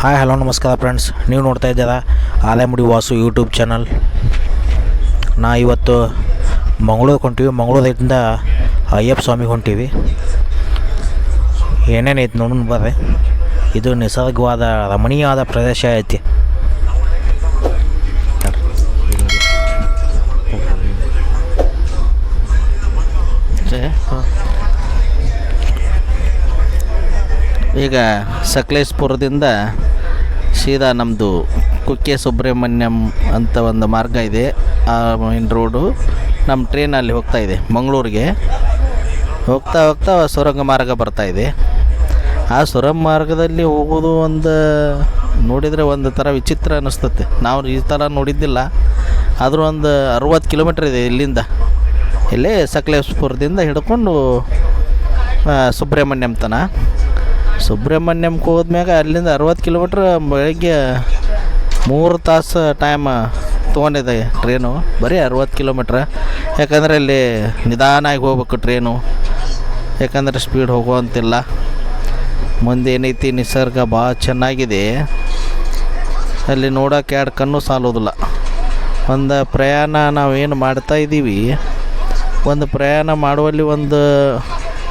Hi hello ನಮಸ್ಕಾರ friends ನೀವು ನೋಡ್ತಾ ಇದ್ದೀರಾ ಆಲೆಮುಡಿ ವಾಸು ಯೂಟ್ಯೂಬ್ ಚಾನಲ್ ನಾ ಇವತ್ತು ಮಂಗಳೂರು ಹೊಂಟೀವಿ. ಮಂಗಳೂರಿಂದ ಅಯ್ಯಪ್ಪ ಸ್ವಾಮಿಗೆ ಹೊಂಟೀವಿ. ಏನೇನು ಐತಿ ನೋಡೋಣ ಬರ್ರಿ. ಇದು ನಿಸರ್ಗವಾದ, ರಮಣೀಯವಾದ ಪ್ರದೇಶ ಐತಿ. ಈಗ ಸಕಲೇಶ್ಪುರದಿಂದ ಸೀದಾ ನಮ್ಮದು ಕುಕ್ಕೆ ಸುಬ್ರಹ್ಮಣ್ಯಂ ಅಂತ ಒಂದು ಮಾರ್ಗ ಇದೆ. ಆ ಮೇನ್ ರೋಡು ನಮ್ಮ ಟ್ರೈನಲ್ಲಿ ಹೋಗ್ತಾ ಇದೆ, ಮಂಗಳೂರಿಗೆ. ಹೋಗ್ತಾ ಹೋಗ್ತಾ ಸುರಂಗ ಮಾರ್ಗ ಬರ್ತಾ ಇದೆ. ಆ ಸುರಂಗ ಮಾರ್ಗದಲ್ಲಿ ಹೋಗೋದು ಒಂದು ನೋಡಿದರೆ ಒಂದು ಥರ ವಿಚಿತ್ರ ಅನ್ನಿಸ್ತತೆ ನಾವು ಈ ಥರ ನೋಡಿದ್ದಿಲ್ಲ. ಆದರೂ ಒಂದು ಅರುವತ್ತು ಕಿಲೋಮೀಟ್ರ್ ಇದೆ ಇಲ್ಲಿಂದ. ಇಲ್ಲೇ ಸಕಲೇಶ್ಪುರದಿಂದ ಹಿಡ್ಕೊಂಡು ಸುಬ್ರಹ್ಮಣ್ಯಂ ತನ ಸುಬ್ರಹ್ಮಣ್ಯಂಗೆ ಹೋದ್ಮ್ಯಾಗ ಅಲ್ಲಿಂದ ಅರವತ್ತು ಕಿಲೋಮೀಟ್ರ್ ಬೆಳಗ್ಗೆ ಮೂರು ತಾಸು ಟೈಮ್ ತೊಗೊಂಡಿದೆ ಟ್ರೇನು ಬರೀ ಅರವತ್ತು ಕಿಲೋಮೀಟ್ರ್. ಯಾಕಂದರೆ ಅಲ್ಲಿ ನಿಧಾನಾಗಿ ಹೋಗ್ಬೇಕು ಟ್ರೇನು ಯಾಕಂದರೆ ಸ್ಪೀಡ್ ಹೋಗುವಂತಿಲ್ಲ. ಮುಂದೆ ಏನೈತಿ? ನಿಸರ್ಗ ಭಾಳ ಚೆನ್ನಾಗಿದೆ. ಅಲ್ಲಿ ನೋಡೋಕೆ ಎರಡು ಕಣ್ಣು ಸಾಲೋದಿಲ್ಲ ಒಂದು ಪ್ರಯಾಣ ನಾವೇನು ಮಾಡ್ತಾ ಇದ್ದೀವಿ. ಒಂದು ಪ್ರಯಾಣ ಮಾಡುವಲ್ಲಿ ಒಂದು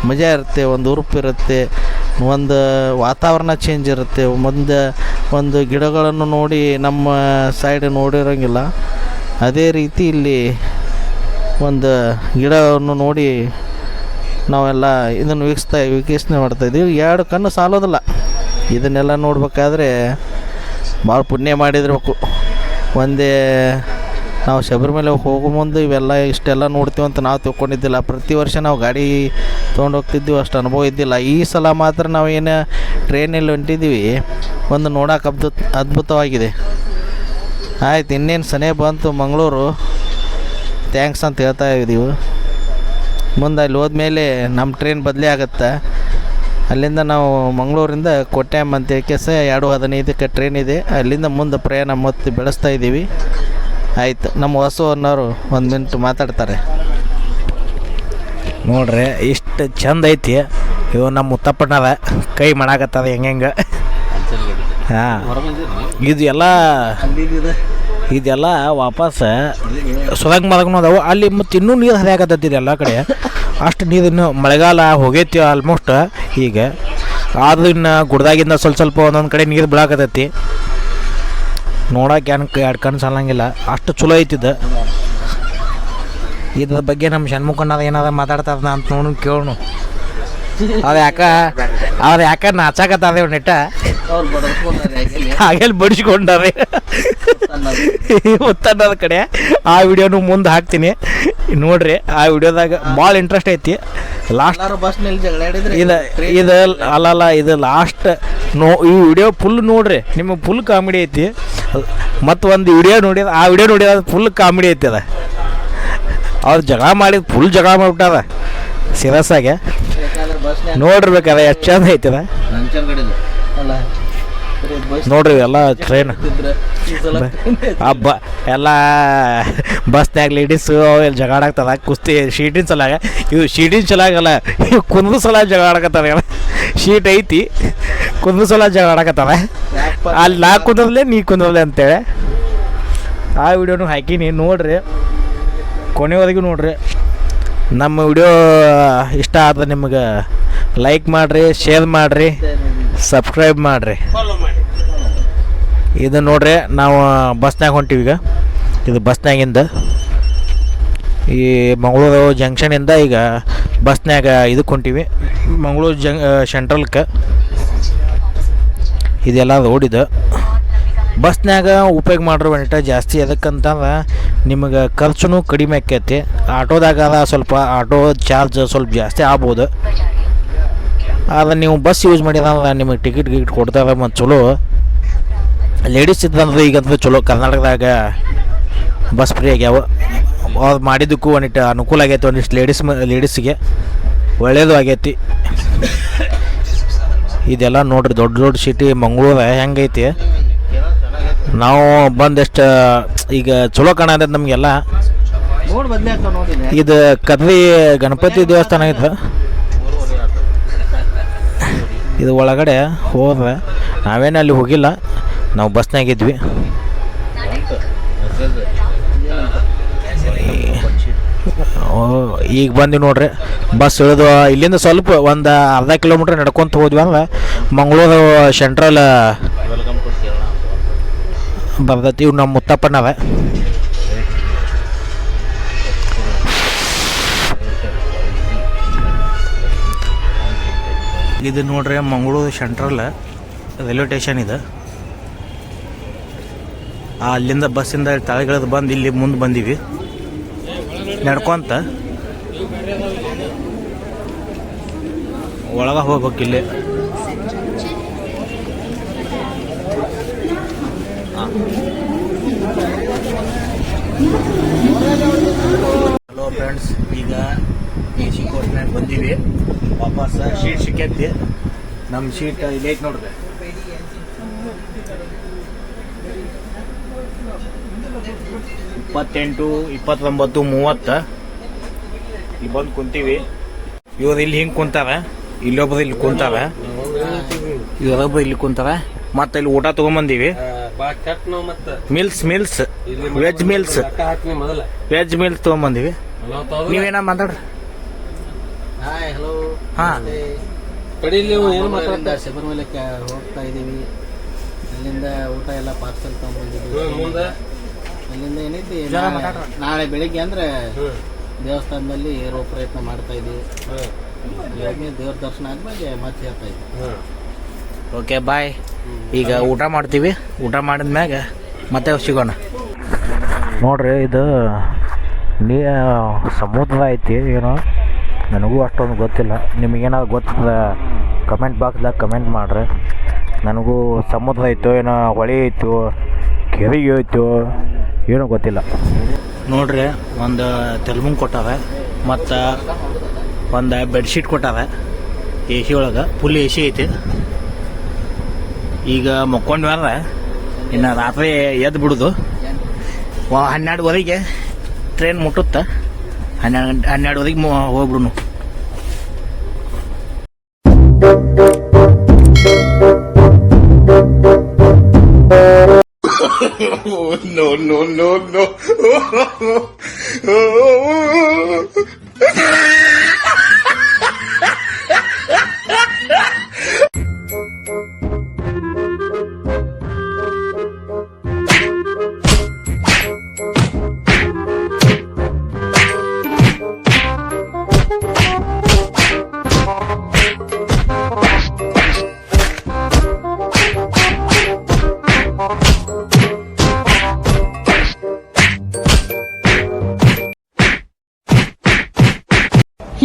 ಮಜಾ ಇರುತ್ತೆ, ಒಂದು ಉರುಪು ಇರುತ್ತೆ. ಒಂದು ವಾತಾವರಣ ಚೇಂಜ್ ಇರುತ್ತೆ. ಮುಂದೆ ಒಂದು ಗಿಡಗಳನ್ನು ನೋಡಿ ನಮ್ಮ ಸೈಡ್ ನೋಡಿರೋಂಗಿಲ್ಲ. ಅದೇ ರೀತಿ ಇಲ್ಲಿ ಒಂದು ಗಿಡವನ್ನು ನೋಡಿ ನಾವೆಲ್ಲ ಇದನ್ನು ವೀಕ್ಷಿಸ್ತಾ, ವೀಕ್ಷಣೆ ಮಾಡ್ತಾಯಿದ್ದೀವಿ ಎರಡು ಕಣ್ಣು ಸಾಲೋದಿಲ್ಲ. ಇದನ್ನೆಲ್ಲ ನೋಡ್ಬೇಕಾದ್ರೆ ಭಾಳ ಪುಣ್ಯ ಮಾಡಿದಿರ್ಬೇಕು ಒಂದೇ ನಾವು ಶಬರಿಮಲೆ ಹೋಗೋ ಮುಂದೆ ಇವೆಲ್ಲ ಇಷ್ಟೆಲ್ಲ ಅಂತ ನಾವು ತಿಳ್ಕೊಂಡಿದ್ದಿಲ್ಲ. ಪ್ರತಿ ವರ್ಷ ನಾವು ಗಾಡಿ ತೊಗೊಂಡು ಹೋಗ್ತಿದ್ದೀವಿ ಅಷ್ಟು ಅನುಭವ ಇದ್ದಿಲ್ಲ. ಈ ಸಲ ಮಾತ್ರ ನಾವು ಏನು ಟ್ರೈನಲ್ಲಿ ಹೊಂಟಿದ್ದೀವಿ ಒಂದು ನೋಡೋಕೆ ಅದ್ಭುತ ಅದ್ಭುತವಾಗಿದೆ. ಆಯ್ತು, ಇನ್ನೇನು ಸನೇ ಬಂತು ಮಂಗಳೂರು. ಥ್ಯಾಂಕ್ಸ್ ಅಂತ ಹೇಳ್ತಾ ಇದ್ದೀವಿ ಮುಂದೆ ಅಲ್ಲಿ ಹೋದ್ಮೇಲೆ ನಮ್ಮ ಟ್ರೈನ್ ಬದಲಿ ಆಗುತ್ತೆ. ಅಲ್ಲಿಂದ ನಾವು ಮಂಗಳೂರಿಂದ ಕೊಟ್ಯಾಮ್ ಅಂತ ಕೇಸ ಎರಡು ಹದಿನೈದಕ್ಕೆ ಟ್ರೈನ್ ಇದೆ. ಅಲ್ಲಿಂದ ಮುಂದೆ ಪ್ರಯಾಣ ಮತ್ತೆ ಬೆಳೆಸ್ತಾ ಇದ್ದೀವಿ ಆಯಿತು, ನಮ್ಮ ಹೊಸ ಅನ್ನೋರು ಒಂದು ಮಿನಿಟ್ ಮಾತಾಡ್ತಾರೆ. ನೋಡ್ರಿ ಇಷ್ಟು ಚಂದ ಐತಿ. ಇವು ನಮ್ಮ ಮುತ್ತಪ್ಪಣ್ಣದ ಕೈ ಮಾಡಾಕತ್ತದ ಹೆಂಗೆ ಹಾಂ. ಇದು ಎಲ್ಲ ಇದೆಲ್ಲ ವಾಪಸ್ ಸುರಂಗ ಮಾರ್ಗನೂ ಅದಾವು. ಅಲ್ಲಿ ಮತ್ತು ಇನ್ನೂ ನೀರು ಹರಿಯಾಕತ್ತೈತಿ ಎಲ್ಲ ಕಡೆ. ಅಷ್ಟು ನೀರು ಇನ್ನು ಮಳೆಗಾಲ ಹೋಗೈತಿ ಆಲ್ಮೋಸ್ಟ್ ಈಗ ಆದ್ರೂ ಇನ್ನು ಗುಡ್ದಾಗಿಂದ ಸ್ವಲ್ಪ ಸ್ವಲ್ಪ ಒಂದೊಂದು ಕಡೆ ನೀರು ಬಿಡಾಕತ್ತೈತಿ ನೋಡಕ್ಕೆ ಏನು ಎರಡು ಕಣ್ಣು ಸಾಲಂಗಿಲ್ಲ. ಅಷ್ಟು ಚಲೋ ಐತಿದ್ದು ಇದ್ರ ಬಗ್ಗೆ ನಮ್ಮ ಷಣ್ಮುಖಣ್ಣದ ಏನಾರ ಮಾತಾಡ್ತಾರ ಅಂತ ನೋಡು ಕೇಳೋಣ. ಅದು ಯಾಕ ಅವ್ರು ಯಾಕ ನಾಚಾಕತ್ತಾರ ನೆಟ್ಟ? ಹಾಗೆಲ್ಲ ಬಡಿಸ್ಕೊಂಡಾರೆ ಒತ್ತನ್ನದ ಕಡೆ. ಆ ವಿಡಿಯೋನು ಮುಂದೆ ಹಾಕ್ತೀನಿ. ನೋಡ್ರಿ ಆ ವಿಡಿಯೋದಾಗ ಭಾಳ ಇಂಟ್ರೆಸ್ಟ್ ಐತಿ. ಲಾಸ್ಟ್ ಇದು ಇದು ಅಲ್ಲಲ್ಲ ಇದು ಲಾಸ್ಟ್ ನೋ ಈ ವಿಡಿಯೋ ಫುಲ್ ನೋಡ್ರಿ. ನಿಮಗೆ ಫುಲ್ ಕಾಮಿಡಿ ಐತಿ. ಮತ್ತೊಂದು ಒಂದು ವಿಡಿಯೋ ನೋಡಿದ ಆ ವಿಡಿಯೋ ನೋಡಿದ ಫುಲ್ ಕಾಮಿಡಿ ಐತಿ ಅದ. ಅವ್ರು ಜಗಳ ಮಾಡಿದ ಫುಲ್ ಜಗಳ ಮಾಡಿಬಿಟ್ಟಾರ. ಸೀರಿಯಸ್ ಆಗ. ಯಾಕಂದ್ರೆ ಬಸ್ನ್ಯಾಗ ನೋಡಿರ್ಬೇಕದ ಎಷ್ಟು ಚಂದ ಐತದ? ನೋಡ್ರಿ ಎಲ್ಲ ಟ್ರೈನ್ ಹಬ್ಬ ಎಲ್ಲ ಬಸ್ನ್ಯಾಗ ಲೇಡೀಸು ಅವೆಲ್ಲ ಜಗಾಡಾಗ್ತದ ಕುಸ್ತಿ ಶೀಟಿನ ಸಲಾಗ. ಇವು ಶೀಟಿನ ಸಲಾಗಲ್ಲ ಇವು ಕುಂದ್ರ ಸಲ ಜಗಾಡಕತ್ತದ ಶೀಟ್ ಐತಿ ಕುಂದು ಸಲ ಜಗಾಡಕತ್ತದ ಅಲ್ಲಿ ನಾ ಕುಂದ್ರಲೆ ನೀ ಕುಂದ್ರಲೆ ಅಂತೇಳಿ. ಆ ವಿಡಿಯೋನು ಹಾಕೀನಿ, ನೋಡ್ರಿ. ಕೊನೆವರೆಗೂ ನೋಡ್ರಿ. ನಮ್ಮ ವಿಡಿಯೋ ಇಷ್ಟ ಆದ್ರೆ ನಿಮಗೆ ಲೈಕ್ ಮಾಡಿರಿ ಶೇರ್ ಮಾಡಿರಿ ಸಬ್ಸ್ಕ್ರೈಬ್ ಮಾಡಿರಿ. ಇದು ನೋಡ್ರಿ, ನಾವು ಬಸ್ನಾಗ ಹೊಂಟೀವಿ ಈಗ. ಇದು ಬಸ್ನಾಗಿಂದ ಈ ಮಂಗಳೂರು ಜಂಕ್ಷನಿಂದ ಈಗ ಬಸ್ನಾಗ ಇದಕ್ಕೆ ಹೊಂಟೀವಿ. ಮಂಗಳೂರು ಜಂಗ್ ಸೆಂಟ್ರಲ್ಕ್ಕೆ ಇದೆಲ್ಲ ರೋಡಿದು ಬಸ್ನ್ಯಾಗ ಉಪಯೋಗ ಮಾಡ್ರೆ ಬೆನಿಟ ಜಾಸ್ತಿ. ಎದಕ್ಕಂತಂದ್ರೆ ನಿಮಗೆ ಖರ್ಚು ಕಡಿಮೆ ಆಕೈತಿ ಆಟೋದಾಗ ಸ್ವಲ್ಪ ಆಟೋ ಚಾರ್ಜ್ ಸ್ವಲ್ಪ ಜಾಸ್ತಿ ಆಗ್ಬೋದು. ಆದ್ರೆ ನೀವು ಬಸ್ ಯೂಸ್ ಮಾಡಿದಂದ್ರೆ ನಿಮಗೆ ಟಿಕೆಟ್ ಗಿಕೆಟ್ ಕೊಡ್ತಾರೆ ಮತ್ತು ಚಲೋ. ಲೇಡೀಸ್ ಇದ್ದಂದ್ರೆ ಈಗಂದ್ರೆ ಚಲೋ. ಕರ್ನಾಟಕದಾಗ ಬಸ್ ಫ್ರೀ ಆಗ್ಯಾವ. ಅದು ಮಾಡಿದ್ದಕ್ಕೂ ಒಂದಿಟ್ಟು ಅನುಕೂಲ ಆಗೈತಿ, ಒಂದಿಷ್ಟು ಲೇಡೀಸ್ ಲೇಡೀಸ್ಗೆ ಒಳ್ಳೆಯದು ಆಗೈತಿ. ಇದೆಲ್ಲ ನೋಡ್ರಿ ದೊಡ್ಡ ದೊಡ್ಡ ಸಿಟಿ ಮಂಗಳೂರು ಹೆಂಗೈತಿ. ನಾವು ಬಂದಷ್ಟು ಈಗ ಚಲೋ ಕಾಣತೈತೆ ನಮಗೆಲ್ಲ. ಇದು ಕದ್ರಿ ಗಣಪತಿ ದೇವಸ್ಥಾನ ಐತೆ ಇದು ಒಳಗಡೆ ಹೋದ್ರೆ ನಾವೇನು ಅಲ್ಲಿ ಹೋಗಿಲ್ಲ. ನಾವು ಬಸ್ನಾಗಿದ್ವಿ ಇದ್ವಿ. ಈಗ ಬಂದ್ವಿ ನೋಡ್ರಿ. ಬಸ್ ಇಳಿದು ಇಲ್ಲಿಂದ ಸ್ವಲ್ಪ ಒಂದು ಅರ್ಧ ಕಿಲೋಮೀಟ್ರ್ ನಡ್ಕೊತ ಹೋದ್ವಿ ಅಂದ್ರೆ ಮಂಗಳೂರು ಸೆಂಟ್ರಲ್ ಬರ್ತೈತಿ ಇವ್ ನಮ್ಮ ಮುತ್ತಪ್ಪನವ ಇದು ನೋಡ್ರಿ, ಮಂಗಳೂರು ಸೆಂಟ್ರಲ್ ರೈಲ್ವೆ ಸ್ಟೇಷನ್ ಇದು. ಅಲ್ಲಿಂದ ಬಸ್ಸಿಂದ ತಳಗಿಳಿದು ಬಂದು ಇಲ್ಲಿ ಮುಂದೆ ಬಂದೀವಿ. ನಡ್ಕೊಂತ ಒಳಗೆ ಹೋಗ್ಬೇಕು ಹಲೋ ಫ್ರೆಂಡ್ಸ್ ಈಗ ಮ್ಯಾಗ ಬಂದೀವಿ. ವಾಪಸ್ ಶೀಟ್ ಸಿಕ್ಕೈತಿ. ನಮ್ಮ ಶೀಟ್ ಇಲ್ಲೈತೆ ನೋಡ್ರಿ. ಇಪ್ಪತ್ತೆಂಟು, ಇಪ್ಪತ್ತೊಂಬತ್ತು, ಮೂವತ್ತ. ಇಲ್ಲಿ ಬಂದು ಕುಂತೀವಿ. ಇವ್ರು ಇಲ್ಲಿ ಹಿಂಗೆ ಕುಂತಾರ. ಇಲ್ಲೊಬ್ರು ಇಲ್ಲಿ ಕುಂತಾರ. ಇವರೊಬ್ರು ಇಲ್ಲಿ ಕುಂತಾರ. ಮತ್ತೆ ಇಲ್ಲಿ ಊಟ ತಗೊಂಬಂದೀವಿ. ಬಾ ಕೆಟ್ಟ ನೋವು ಮತ್ತ? ಮಿಲ್ಸ್ ಮಿಲ್ಸ್ ವೆಜ್ ಮಿಲ್ಸ್ ಲೆಕ್ಕ ಹಾಕ್ನಿ ಮೊದಲ. ವೆಜ್ ಮಿಲ್ಸ್ ತಗೊಂಬಂದಿವಿ. ನೀವೇನ ಮಾತಾಡ್ರಿ? ಹಾಯ್ ಹಲೋ ಹಾ. ಕಡಿಲಿ ನೀವು ಏನು ಮಾತಾಡ್ತಾ ಶಬರಿಮಲೆಗೆ ಹೋಗ್ತಾ ಇದ್ದೀವಿ. ಅಲ್ಲಿಂದ ಊಟ ಎಲ್ಲ ಪಾರ್ಸಲ್ ತಗೊಂಡ್ಬಂದಿದ್ದೀವಿ ಮುಂದೆ? ಅಲ್ಲಿಂದ ಏನೈತಿ ನಾಳೆ- ನಾಳೆ ಬೆಳಿಗ್ಗೆ ಅಂದ್ರೆ ದೇವಸ್ಥಾನದಲ್ಲಿ ಏರೋ ಪ್ರಯತ್ನ ಮಾಡ್ತಾ ಇದ್ದೀವಿ. ಇವಾಗ ದೇವ್ರ ದರ್ಶನ ಆದ್ಮೇಲೆ ಮತ್ತೆ ಹೇಳ್ತಾ ಇದ್ದೀವಿ. ಓಕೆ ಬಾಯ್ ಈಗ ಊಟ ಮಾಡ್ತೀವಿ. ಊಟ ಮಾಡಿದ ಮ್ಯಾಗ ಮತ್ತೆ ಸಿಗೋಣ. ನೋಡ್ರಿ ಇದು ನೀ ಸಮುದ್ರ ಐತಿ ಏನೋ ನನಗೂ ಅಷ್ಟೊಂದು ಗೊತ್ತಿಲ್ಲ. ನಿಮಗೇನಾದ್ರು ಗೊತ್ತದ ಕಮೆಂಟ್ ಬಾಕ್ಸ್ದಾಗ ಕಮೆಂಟ್ ಮಾಡ್ರಿ. ನನಗೂ ಸಮುದ್ರ ಐತೋ ಏನೋ ಹೊಳೆ ಐತೋ ಕೆರೆಗೆ ಐತೋ ಏನೋ ಗೊತ್ತಿಲ್ಲ. ನೋಡ್ರಿ ಒಂದು ತೆಲ್ಮುಂಗ್ ಕೊಟ್ಟಾವೆ ಮತ್ತು ಒಂದು ಬೆಡ್ಶೀಟ್ ಕೊಟ್ಟಾವೆ ಎ ಸಿ ಒಳಗೆ ಫುಲ್ ಎ ಸಿ ಐತಿ. ಈಗ ಮಕ್ಕೊಂಡ್ವಾರ ಇನ್ನು ರಾತ್ರಿ ಎದ್ದು ಬಿಡೋದು. ಹನ್ನೆರಡುವರೆಗೆ ಟ್ರೈನ್ ಮುಟ್ಟುತ್ತ. ಹನ್ನೆರಡು ಗಂಟೆ ಹನ್ನೆರಡುವರೆಗೆ ಹೋಗ್ಬಿಡುನು.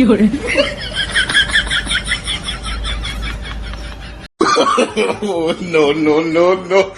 有人。no no no no